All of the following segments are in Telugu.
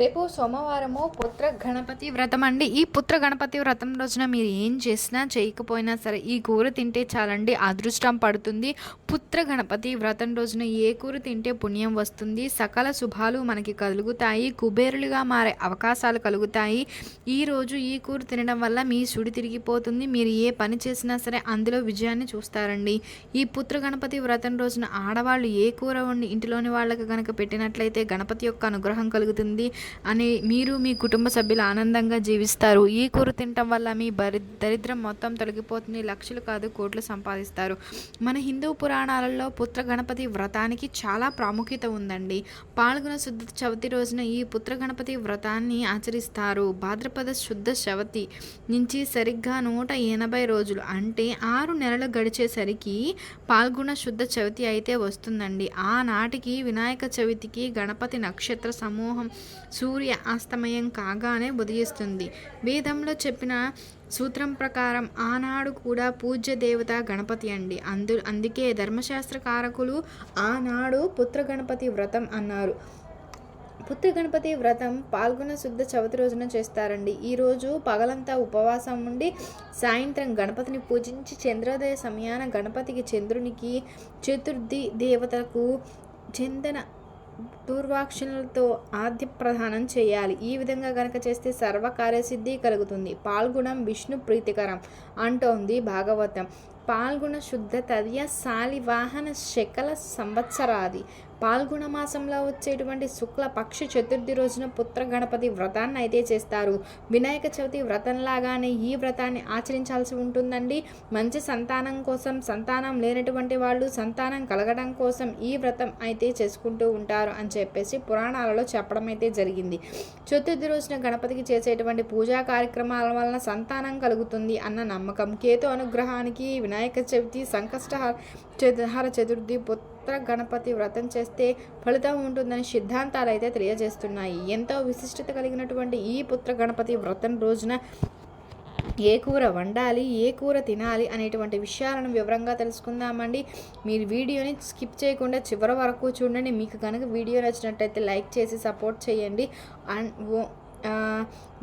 రేపు సోమవారము పుత్ర గణపతి వ్రతం అండి. ఈ పుత్ర గణపతి వ్రతం రోజున మీరు ఏం చేసినా చేయకపోయినా సరే ఈ కూర తింటే చాలండి అదృష్టం పడుతుంది. పుత్ర గణపతి వ్రతం రోజున ఏ కూర తింటే పుణ్యం వస్తుంది? సకల శుభాలు మనకి కలుగుతాయి కుబేరులుగా మారే అవకాశాలు కలుగుతాయి. ఈ రోజు ఈ కూర తినడం వల్ల మీ సుడి తిరిగిపోతుంది. మీరు ఏ పని చేసినా సరే అందులో విజయాన్ని చూస్తారండి. ఈ పుత్ర గణపతి వ్రతం రోజున ఆడవాళ్ళు ఏ కూర వండి ఇంటిలోని వాళ్ళకి కనుక పెట్టినట్లయితే గణపతి యొక్క అనుగ్రహం కలుగుతుంది. అని మీరు మీ కుటుంబ సభ్యులు ఆనందంగా జీవిస్తారు. ఈ కూర తినటం వల్ల మీ బరి దరిద్రం మొత్తం తొలగిపోతుంది. లక్షలు కాదు కోట్లు సంపాదిస్తారు. మన హిందూ పురాణాలలో పుత్ర గణపతి వ్రతానికి చాలా ప్రాముఖ్యత ఉందండి. పాల్గొన శుద్ధ చవితి రోజున ఈ పుత్ర గణపతి వ్రతాన్ని ఆచరిస్తారు. భాద్రపద శుద్ధ చవితి నుంచి సరిగ్గా నూట ఎనభై రోజులు అంటే ఆరు నెలలు గడిచేసరికి పాల్గొన శుద్ధ చవితి అయితే వస్తుందండి. ఆనాటికి వినాయక చవితికి గణపతి నక్షత్ర సమూహం సూర్య అస్తమయం కాగానే ఉదయిస్తుంది వేదంలో చెప్పిన సూత్రం ప్రకారం ఆనాడు కూడా పూజ్య దేవత గణపతి అండి. అందు అందుకే ధర్మశాస్త్ర కారకులు ఆనాడు పుత్ర గణపతి వ్రతం అన్నారు. పుత్ర గణపతి వ్రతం పాల్గొన శుద్ధ చవితి రోజున చేస్తారండి. ఈరోజు పగలంతా ఉపవాసం ఉండి సాయంత్రం గణపతిని పూజించి చంద్రోదయ సమయాన గణపతికి చంద్రునికి చతుర్థి దేవతకు చందన దూర్వాక్షణలతో ఆద్య ప్రధానం చేయాలి. ఈ విధంగా గనక చేస్తే సర్వకార్యసిద్ధి కలుగుతుంది. పాల్గొనం విష్ణు ప్రీతికరం అంటోంది భాగవతం. పాల్గొన శుద్ధ తదియ శాలివాహన శకల సంవత్సరాది పాల్గొన మాసంలో వచ్చేటువంటి శుక్ల పక్ష చతుర్థి రోజున పుత్ర గణపతి వ్రతాన్ని అయితే చేస్తారు. వినాయక చవితి వ్రతంలాగానే ఈ వ్రతాన్ని ఆచరించాల్సి ఉంటుందండి. మంచి సంతానం కోసం సంతానం లేనటువంటి వాళ్ళు సంతానం కలగడం కోసం ఈ వ్రతం అయితే చేసుకుంటూ ఉంటారు అని చెప్పేసి పురాణాలలో చెప్పడం అయితే జరిగింది. చతుర్థి రోజున గణపతికి చేసేటువంటి పూజా కార్యక్రమాల వలన సంతానం కలుగుతుంది అన్న నమ్మకం. కేతు అనుగ్రహానికి వినాయక చవితి సంకష్టహార చతుర్హార చతుర్థి పుత్ర గణపతి వ్రతం చేస్తే ఫలితం ఉంటుందని సిద్ధాంతాలు అయితే తెలియజేస్తున్నాయి. ఎంతో విశిష్టత కలిగినటువంటి ఈ పుత్ర గణపతి వ్రతం రోజున ఏ కూర వండాలి ఏ కూర తినాలి అనేటువంటి విషయాలను వివరంగా తెలుసుకుందామండి. మీరు వీడియోని స్కిప్ చేయకుండా చివరి వరకు చూడండి. మీకు కనుక వీడియో నచ్చినట్టయితే లైక్ చేసి సపోర్ట్ చేయండి. అండ్ ఓ-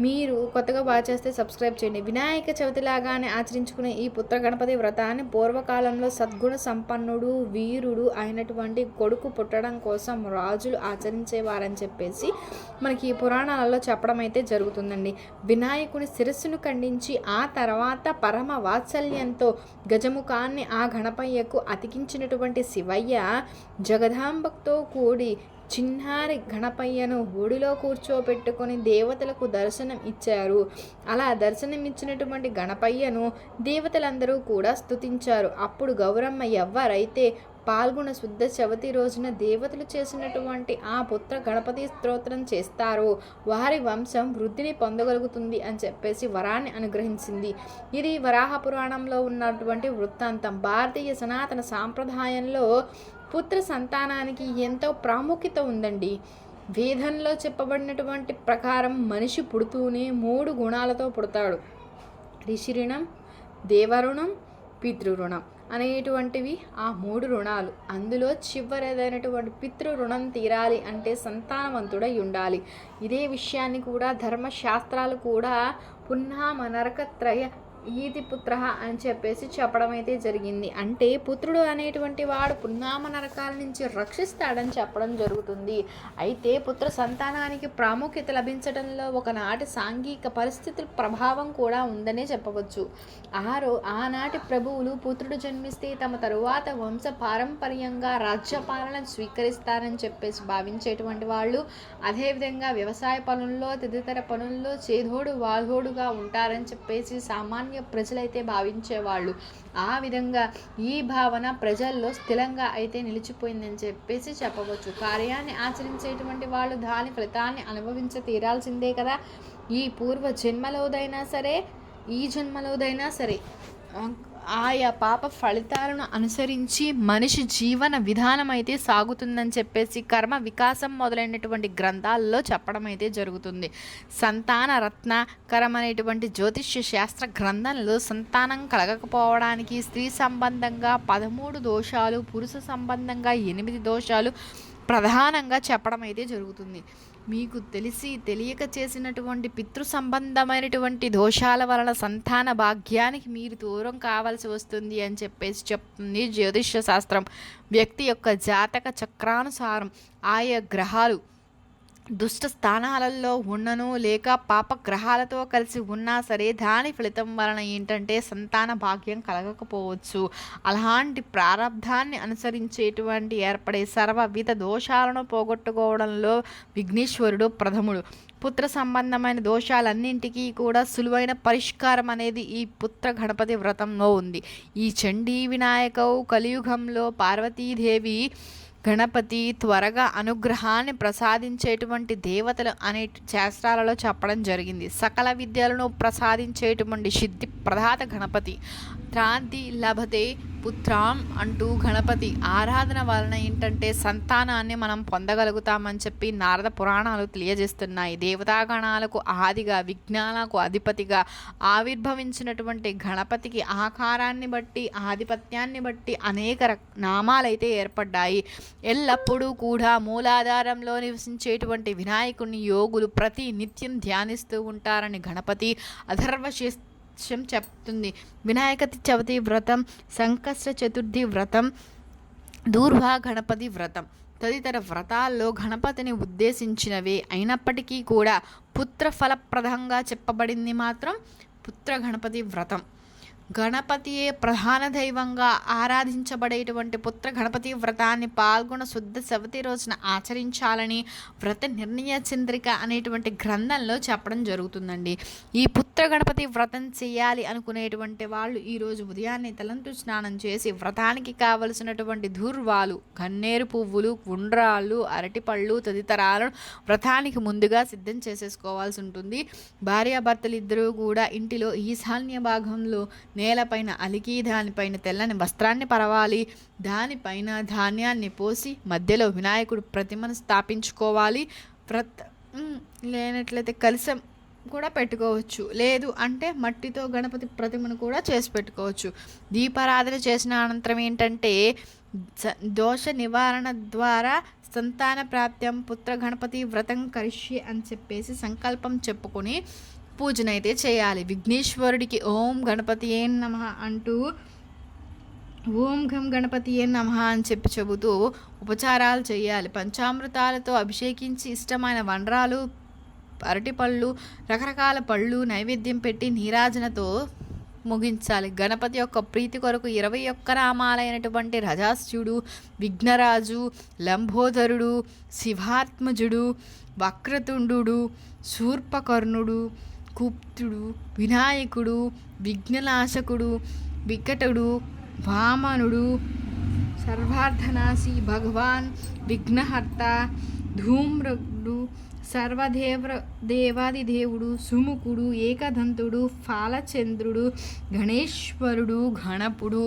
మీరు కొత్తగా బాగా చేస్తే సబ్స్క్రైబ్ చేయండి. వినాయక చవితి లాగానే ఆచరించుకునే ఈ పుత్ర గణపతి వ్రతాన్ని పూర్వకాలంలో సద్గుణ సంపన్నుడు వీరుడు అయినటువంటి కొడుకు పుట్టడం కోసం రాజులు ఆచరించేవారని చెప్పేసి మనకి ఈ పురాణాలలో చెప్పడం అయితే జరుగుతుందండి. వినాయకుని శిరస్సును ఖండించి ఆ తర్వాత పరమ వాత్సల్యంతో గజముఖాన్ని ఆ గణపయ్యకు అతికించినటువంటి శివయ్య జగదాంబతో కూడి చిన్నారి గణపయ్యను గుడిలో కూర్చోబెట్టుకొని దేవతలకు దర్శనం ఇచ్చారు. అలా దర్శనం ఇచ్చినటువంటి గణపయ్యను దేవతలందరూ కూడా స్తుతించారు. అప్పుడు గౌరమ్మ ఎవరైతే పాల్గొన శుద్ధ చవితి రోజున దేవతలు చేసినటువంటి ఆ పుత్ర గణపతి స్తోత్రం చేస్తారో వారి వంశం వృద్ధిని పొందగలుగుతుంది అని చెప్పేసి వరాన్ని అనుగ్రహించింది. ఇది వరాహ పురాణంలో ఉన్నటువంటి వృత్తాంతం. భారతీయ సనాతన సాంప్రదాయంలో పుత్ర సంతానానికి ఎంతో ప్రాముఖ్యత ఉందండి. వేదంలో చెప్పబడినటువంటి ప్రకారం మనిషి పుడుతూనే మూడు గుణాలతో పుడతాడు. ఋషి రుణం దేవరుణం పితృరుణం అనేటువంటివి ఆ మూడు రుణాలు. అందులో చివరిదైనటువంటి పితృ రుణం తీరాలి అంటే సంతానవంతుడై ఉండాలి. ఇదే విషయాన్ని కూడా ధర్మశాస్త్రాలు కూడా పున్నామ ఈతి పుత్ర అని చెప్పేసి చెప్పడం అయితే జరిగింది. అంటే పుత్రుడు అనేటువంటి వాడు పున్నామ నరకాల నుంచి రక్షిస్తాడని చెప్పడం జరుగుతుంది. అయితే పుత్ర సంతానానికి ప్రాముఖ్యత లభించడంలో ఒకనాటి సాంఘిక పరిస్థితుల ప్రభావం కూడా ఉందనే చెప్పవచ్చు. ఆరో ఆనాటి ప్రభువులు పుత్రుడు జన్మిస్తే తమ తరువాత వంశ పారంపర్యంగా రాజ్యపాలన స్వీకరిస్తారని చెప్పేసి భావించేటువంటి వాళ్ళు అదేవిధంగా వ్యవసాయ పనుల్లో తదితర పనుల్లో చేదోడు వాదోడుగా ఉంటారని చెప్పేసి సామాన్య ప్రజలైతే భావించేవాళ్ళు. ఆ విధంగా ఈ భావన ప్రజల్లో స్థిరంగా అయితే నిలిచిపోయిందని చెప్పేసి చెప్పవచ్చు. కార్యాన్ని ఆచరించేటువంటి వాళ్ళు దాని ఫలితాన్ని అనుభవించ తీరాల్సిందే కదా. ఈ పూర్వ జన్మలోదైనా సరే ఈ జన్మలోదైనా సరే. ఆయా పాప ఫలితాలను అనుసరించి మనిషి జీవన విధానం అయితే సాగుతుందని చెప్పేసి కర్మ వికాసం మొదలైనటువంటి గ్రంథాల్లో చెప్పడం అయితే జరుగుతుంది. సంతాన రత్నకరమైనటువంటి జ్యోతిష్య శాస్త్ర గ్రంథంలో సంతానం కలగకపోవడానికి స్త్రీ సంబంధంగా పదమూడు దోషాలు పురుష సంబంధంగా ఎనిమిది దోషాలు ప్రధానంగా చెప్పడం అయితే జరుగుతుంది. మీకు తెలిసి తెలియక చేసినటువంటి పితృ సంబంధమైనటువంటి దోషాల వలన సంతాన భాగ్యానికి మీరు దూరం కావాల్సి వస్తుంది అని చెప్పేసి చెప్తుంది జ్యోతిష్య శాస్త్రం. వ్యక్తి యొక్క జాతక చక్రానుసారం ఆయా గ్రహాలు దుష్ట స్థానాలలో ఉన్నను లేక పాప గ్రహాలతో కలిసి ఉన్నా సరే దాని ఫలితం వలన ఏంటంటే సంతాన భాగ్యం కలగకపోవచ్చు. అలాంటి ప్రారంధాన్ని అనుసరించేటువంటి ఏర్పడే సర్వవిధ దోషాలను పోగొట్టుకోవడంలో విఘ్నేశ్వరుడు ప్రథముడు. పుత్ర సంబంధమైన దోషాలన్నింటికీ కూడా సులువైన పరిష్కారం అనేది ఈ పుత్ర గణపతి వ్రతంలో ఉంది. ఈ చండీ వినాయకవు కలియుగంలో పార్వతీదేవి గణపతి త్వరగా అనుగ్రహాన్ని ప్రసాదించేటువంటి దేవతలు అనే శాస్త్రాలలో చెప్పడం జరిగింది. సకల విద్యలను ప్రసాదించేటువంటి సిద్ధి ప్రధాత గణపతి. క్రాంతి లభతే పుత్రాం అంటూ గణపతి ఆరాధన వలన ఏంటంటే సంతానాన్ని మనం పొందగలుగుతామని చెప్పి నారద పురాణాలు తెలియజేస్తున్నాయి. దేవతాగణాలకు ఆదిగా విజ్ఞానాలకు అధిపతిగా ఆవిర్భవించినటువంటి గణపతికి ఆకారాన్ని బట్టి ఆధిపత్యాన్ని బట్టి అనేక రక- నామాలైతే ఏర్పడ్డాయి. ఎల్లప్పుడూ కూడా మూలాధారంలో నివసించేటువంటి వినాయకుని యోగులు ప్రతి నిత్యం ధ్యానిస్తూ ఉంటారని గణపతి అధర్వశిష్యం చెప్తుంది. వినాయక చవితి వ్రతం సంకష్ట చతుర్థి వ్రతం దూర్వా గణపతి వ్రతం. తదితర వ్రతాల్లో గణపతిని ఉద్దేశించినవే. అయినప్పటికీ కూడా పుత్ర ఫలప్రదంగా చెప్పబడింది మాత్రం పుత్ర గణపతి వ్రతం. గణపతియే ప్రధాన దైవంగా ఆరాధించబడేటువంటి పుత్ర గణపతి వ్రతాన్ని పాల్గొన శుద్ధ సవతి రోజున ఆచరించాలని వ్రత నిర్ణయ చంద్రిక అనేటువంటి గ్రంథంలో చెప్పడం జరుగుతుందండి. ఈ పుత్ర గణపతి వ్రతం చేయాలి అనుకునేటువంటి వాళ్ళు ఈరోజు ఉదయాన్నే తలంతు స్నానం చేసి వ్రతానికి కావలసినటువంటి దూర్వాలు గన్నేరు పువ్వులు గుండ్రాళ్ళు అరటిపళ్ళు తదితరాలను వ్రతానికి ముందుగా సిద్ధం చేసేసుకోవాల్సి ఉంటుంది. భార్యాభర్తలు ఇద్దరూ కూడా ఇంటిలో ఈశాన్య భాగంలో నేలపైన అలికి దానిపైన తెల్లని వస్త్రాన్ని పరవాలి దానిపైన ధాన్యాన్ని పోసి మధ్యలో వినాయకుడు ప్రతిమను స్థాపించుకోవాలి. వ్రత లేనట్లయితే కలిసం కూడా పెట్టుకోవచ్చు. లేదు అంటే మట్టితో గణపతి ప్రతిమను కూడా చేసి పెట్టుకోవచ్చు. దీపారాధన చేసిన అనంతరం ఏంటంటే స- దోష నివారణ ద్వారా సంతాన ప్రాప్త్యం పుత్ర గణపతి వ్రతం కరిష్యే అని చెప్పేసి సంకల్పం చెప్పుకొని పూజనైతే చేయాలి. విఘ్నేశ్వరుడికి ఓం గణపతి ఏం నమ అంటూ ఓం ఘం గణపతి ఏ నమ అని చెప్పి చెబుతూ ఉపచారాలు చేయాలి. పంచామృతాలతో అభిషేకించి ఇష్టమైన వండ్రాలు అరటిపళ్ళు రకరకాల పళ్ళు నైవేద్యం పెట్టి నీరాజనతో ముగించాలి. గణపతి యొక్క ప్రీతి కొరకు ఇరవై ఒక్క నామాలైనటువంటి రజాస్యుడు విఘ్నరాజు లంబోదరుడు శివాత్మజుడు వక్రతుండు శూర్పకర్ణుడు గుప్తుడు వినాయకుడు విఘ్ననాశకుడు వికటుడు వామనుడు సర్వార్థనాశి భగవాన్ విఘ్నహర్త ధూమ్రుడు సర్వదేవ్ర దేవాది దేవుడు సుముఖుడు ఏకదంతుడు ఫాలచంద్రుడు గణేశ్వరుడు గణపుడు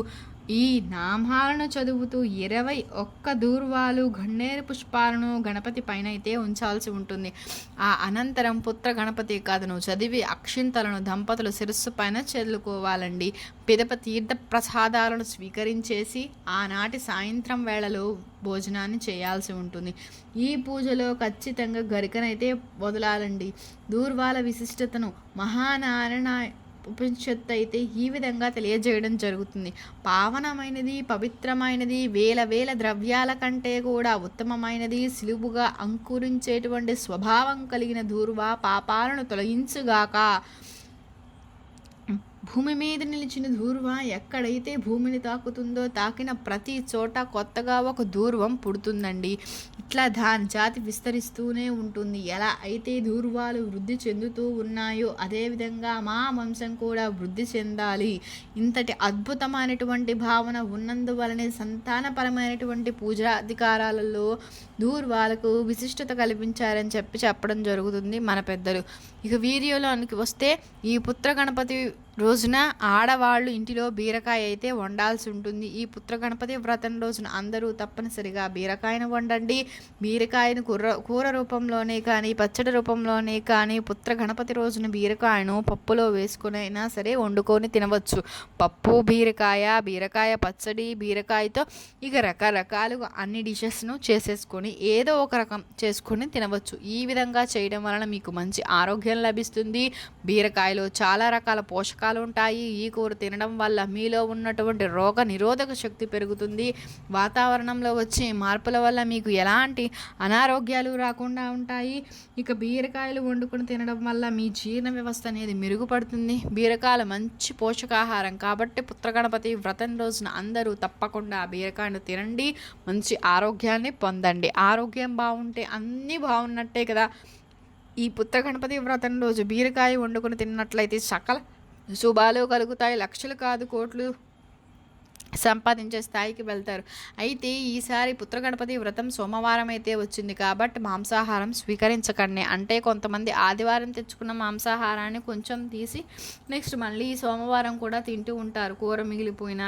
ఈ నామాలను చదువుతూ ఇరవై ఒక్క దూర్వాలు గన్నేరు పుష్పాలను గణపతి పైన అయితే ఉంచాల్సి ఉంటుంది. ఆ అనంతరం పుత్ర గణపతి కథను చదివి అక్షింతలను దంపతులు శిరస్సు పైన చల్లుకోవాలండి. పిదప తీర్థ ప్రసాదాలను స్వీకరించేసి ఆనాటి సాయంత్రం వేళలో భోజనాన్ని చేయాల్సి ఉంటుంది. ఈ పూజలో ఖచ్చితంగా గరికనైతే వదలాలండి. దూర్వాల విశిష్టతను మహానారాయణ ఉపనిషత్తు అయితే ఈ విధంగా తెలియజేయడం జరుగుతుంది. పావనమైనది పవిత్రమైనది వేల వేల ద్రవ్యాల కంటే కూడా ఉత్తమమైనది సులువుగా అంకురించేటువంటి స్వభావం కలిగిన దూర్వా పాపాలను తొలగించుగాక. భూమి మీద నిలిచిన దూర్వ ఎక్కడైతే భూమిని తాకుతుందో తాకిన ప్రతి చోట కొత్తగా ఒక దూర్వం పుడుతుందండి. ఇట్లా దాని జాతి విస్తరిస్తూనే ఉంటుంది. ఎలా అయితే దూర్వాలు వృద్ధి చెందుతూ ఉన్నాయో అదేవిధంగా మా వంశం కూడా వృద్ధి చెందాలి. ఇంతటి అద్భుతమైనటువంటి భావన ఉన్నందువలనే సంతానపరమైనటువంటి పూజాధికారాలలో దూర్వాలకు విశిష్టత కల్పించారని చెప్పి చెప్పడం జరుగుతుంది మన పెద్దలు. ఇక వీడియోలోనికి వస్తే ఈ పుత్ర గణపతి రోజున ఆడవాళ్ళు ఇంటిలో బీరకాయ అయితే వండాల్సి ఉంటుంది. ఈ పుత్ర గణపతి వ్రతం రోజున అందరూ తప్పనిసరిగా బీరకాయను వండండి. బీరకాయను కూర కూర రూపంలోనే కానీ పచ్చడి రూపంలోనే కానీ పుత్ర గణపతి రోజున బీరకాయను పప్పులో వేసుకుని అయినా సరే వండుకొని తినవచ్చు. పప్పు బీరకాయ బీరకాయ పచ్చడి బీరకాయతో ఇక రకరకాలుగా అన్ని డిషెస్ను చేసేసుకొని ఏదో ఒక రకం చేసుకొని తినవచ్చు. ఈ విధంగా చేయడం వలన మీకు మంచి ఆరోగ్యం లభిస్తుంది. బీరకాయలో చాలా రకాల పోషకాలు ఉంటాయి. ఈ కూర తినడం వల్ల మీలో ఉన్నటువంటి రోగ నిరోధక శక్తి పెరుగుతుంది. వాతావరణంలో వచ్చే మార్పుల వల్ల మీకు ఎలాంటి అనారోగ్యాలు రాకుండా ఉంటాయి. ఇక బీరకాయలు వండుకొని తినడం వల్ల మీ జీర్ణ వ్యవస్థ అనేది మెరుగుపడుతుంది. బీరకాయలు మంచి పోషకాహారం కాబట్టి పుత్రగణపతి వ్రతం రోజున అందరూ తప్పకుండా బీరకాయను తినండి. మంచి ఆరోగ్యాన్ని పొందండి. ఆరోగ్యం బాగుంటే అన్నీ బాగున్నట్టే కదా. ఈ పుత్ర గణపతి వ్రతం రోజు బీరకాయ వండుకొని తిన్నట్లయితే సకల శుభాలు కలుగుతాయి. లక్షలు కాదు కోట్లు సంపాదించే స్థాయికి వెళ్తారు. అయితే ఈసారి పుత్ర గణపతి వ్రతం సోమవారం అయితే వచ్చింది కాబట్టి మాంసాహారం స్వీకరించకండి. అంటే కొంతమంది ఆదివారం తెచ్చుకున్న మాంసాహారాన్ని కొంచెం తీసి నెక్స్ట్ మళ్ళీ సోమవారం కూడా తింటూ ఉంటారు. కూర మిగిలిపోయిన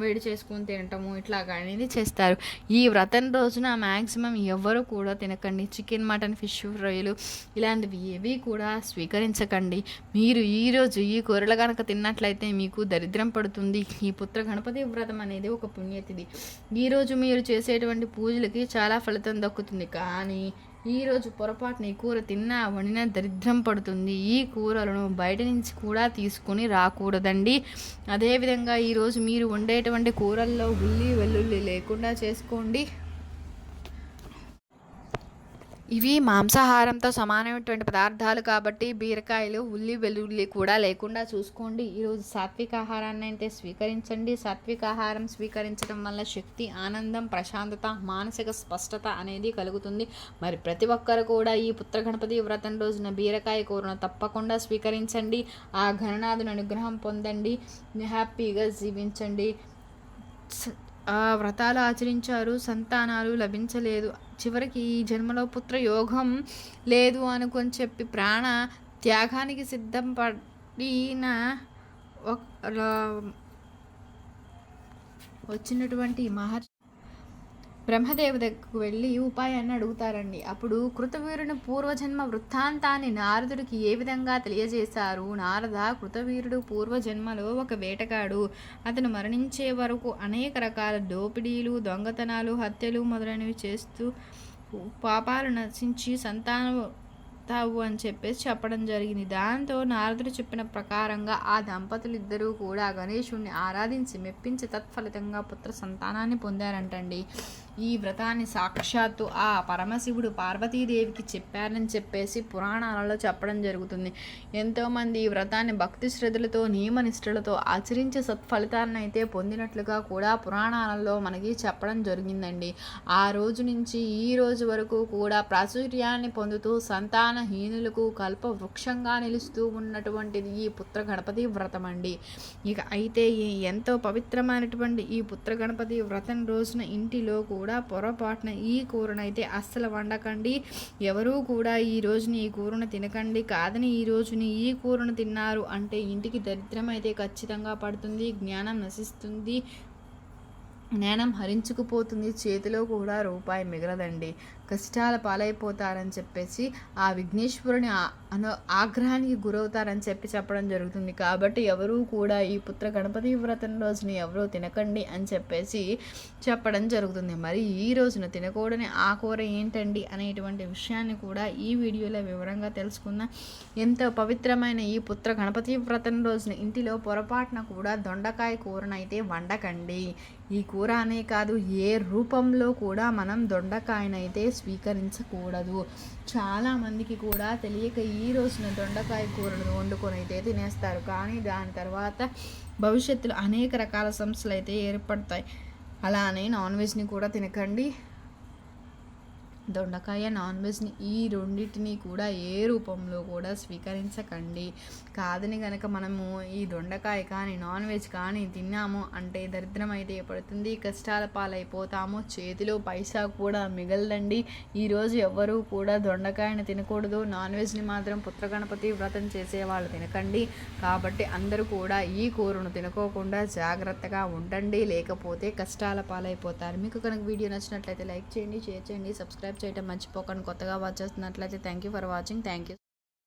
వేడి చేసుకుని తినటము ఇట్లాగా అనేది చేస్తారు. ఈ వ్రతం రోజున మ్యాక్సిమం ఎవరు కూడా తినకండి. చికెన్ మటన్ ఫిష్ ఫ్రైలు ఇలాంటివి ఏవి కూడా స్వీకరించకండి. మీరు ఈరోజు ఈ కూరలు కనుక తిన్నట్లయితే మీకు దరిద్రం పడుతుంది. ఈ పుత్ర గణపతి వ్రతం అనేది ఒక పుణ్యతిథి. ఈరోజు మీరు చేసేటువంటి పూజలకి చాలా ఫలితం దక్కుతుంది. కానీ ఈరోజు పొరపాటున ఈ కూర తిన్నా వండినా దరిద్రం పడుతుంది. ఈ కూరలను బయట నుంచి కూడా తీసుకుని రాకూడదండి. అదేవిధంగా ఈరోజు మీరు వండేటువంటి కూరల్లో ఉల్లి వెల్లుల్లి లేకుండా చేసుకోండి. ఇవి మాంసాహారంతో సమానమైనటువంటి పదార్థాలు కాబట్టి బీరకాయలు ఉల్లి వెల్లుల్లి కూడా లేకుండా చూసుకోండి. ఈరోజు సాత్విక ఆహారాన్ని అయితే స్వీకరించండి. సాత్విక ఆహారం స్వీకరించడం వల్ల శక్తి ఆనందం ప్రశాంతత మానసిక స్పష్టత అనేది కలుగుతుంది. మరి ప్రతి ఒక్కరు కూడా ఈ పుత్ర గణపతి వ్రతం రోజున బీరకాయ కూరను తప్పకుండా స్వీకరించండి. ఆ గణనాథుని అనుగ్రహం పొందండి. హ్యాపీగా జీవించండి. ఆ వ్రతాలు ఆచరించారు. సంతానాలు లభించలేదు. చివరికి ఈ జన్మలో పుత్ర యోగం లేదు అనుకొని చెప్పి ప్రాణ త్యాగానికి సిద్ధం పడిన వచ్చినటువంటి మహర్షి బ్రహ్మదేవు దగ్గరకు వెళ్ళి ఉపాయాన్ని అడుగుతారండి. అప్పుడు కృతవీరుని పూర్వజన్మ వృత్తాంతాన్ని నారదుడికి ఏ విధంగా తెలియజేశారు? నారద కృతవీరుడు పూర్వజన్మలో ఒక వేటగాడు. అతను మరణించే వరకు అనేక రకాల దోపిడీలు దొంగతనాలు హత్యలు మొదలైనవి చేస్తూ పాపాలు నశించి సంతానం తావు అని చెప్పేసి చెప్పడం జరిగింది. దాంతో నారదుడు చెప్పిన ప్రకారంగా ఆ దంపతులు ఇద్దరూ కూడా గణేశుణ్ణి ఆరాధించి మెప్పించి తత్ఫలితంగా పుత్ర సంతానాన్ని పొందారంటండి. ఈ వ్రతాన్ని సాక్షాత్తు ఆ పరమశివుడు పార్వతీదేవికి చెప్పారని చెప్పేసి పురాణాలలో చెప్పడం జరుగుతుంది. ఎంతోమంది ఈ వ్రతాన్ని భక్తి శ్రద్ధలతో నియమనిష్టలతో ఆచరించే సత్ఫలితాలను అయితే పొందినట్లుగా కూడా పురాణాలలో మనకి చెప్పడం జరిగిందండి. ఆ రోజు నుంచి ఈ రోజు వరకు కూడా ప్రాచుర్యాన్ని పొందుతూ సంతానహీనులకు కల్ప వృక్షంగా నిలుస్తూ ఉన్నటువంటిది ఈ పుత్ర గణపతి వ్రతం అండి. ఇక అయితే ఎంతో పవిత్రమైనటువంటి ఈ పుత్ర గణపతి వ్రతం రోజున ఇంటిలో కూడా కూడా పొరపాటున ఈ కూరనైతే అస్సలు వండకండి. ఎవరూ కూడా ఈ రోజుని ఈ కూరను తినకండి. కాదని ఈ రోజుని ఈ కూరను తిన్నారు అంటే ఇంటికి దరిద్రం అయితే ఖచ్చితంగా పడుతుంది. జ్ఞానం నశిస్తుంది. జ్ఞానం హరించుకుపోతుంది. చేతిలో కూడా రూపాయి మిగలదండి. కష్టాల పాలైపోతారని చెప్పేసి ఆ విఘ్నేశ్వరుని అను ఆగ్రహానికి గురవుతారని చెప్పి చెప్పడం జరుగుతుంది. కాబట్టి ఎవరూ కూడా ఈ పుత్ర గణపతి వ్రతం రోజుని ఎవరూ తినకండి అని చెప్పేసి చెప్పడం జరుగుతుంది. మరి ఈ రోజున తినకూడని ఆ కూర ఏంటండి అనేటువంటి విషయాన్ని కూడా ఈ వీడియోలో వివరంగా తెలుసుకుందాం. ఎంతో పవిత్రమైన ఈ పుత్ర గణపతి వ్రతం రోజున ఇంటిలో పొరపాటున కూడా దొండకాయ కూరనైతే వండకండి. ఈ కూర అనే కాదు ఏ రూపంలో కూడా మనం దొండకాయనైతే స్వీకరించకూడదు. చాలా మందికి కూడా తెలియక ఈ రోజున దొండకాయ కూరను వండుకొని అయితే తినేస్తారు. కానీ దాని తర్వాత భవిష్యత్తులో అనేక రకాల సమస్యలు అయితే ఏర్పడతాయి. అలానే నాన్ వెజ్ని కూడా తినకండి. దొండకాయ నాన్ వెజ్ని ఈ రెండింటిని కూడా ఏ రూపంలో కూడా స్వీకరించకండి. కాదని కనుక మనము ఈ దొండకాయ కానీ నాన్ వెజ్ కానీ తిన్నాము అంటే దరిద్రం అయితే పడుతుంది కష్టాల పాలైపోతాము. చేతిలో పైసా కూడా మిగలదండి. ఈరోజు ఎవ్వరూ కూడా దొండకాయని తినకూడదు. నాన్ వెజ్ని మాత్రం పుత్రగణపతి వ్రతం చేసే వాళ్ళు తినకండి. కాబట్టి అందరూ కూడా ఈ కూరను తినుకోకుండా జాగ్రత్తగా ఉండండి. లేకపోతే కష్టాల పాలైపోతారు. మీకు కనుక వీడియో నచ్చినట్లయితే లైక్ చేయండి షేర్ చేయండి సబ్స్క్రైబ్ చేయడం మర్చిపోకండి. కొత్తగా వాచ్ చేస్తున్నట్లయితే thank you for watching thank you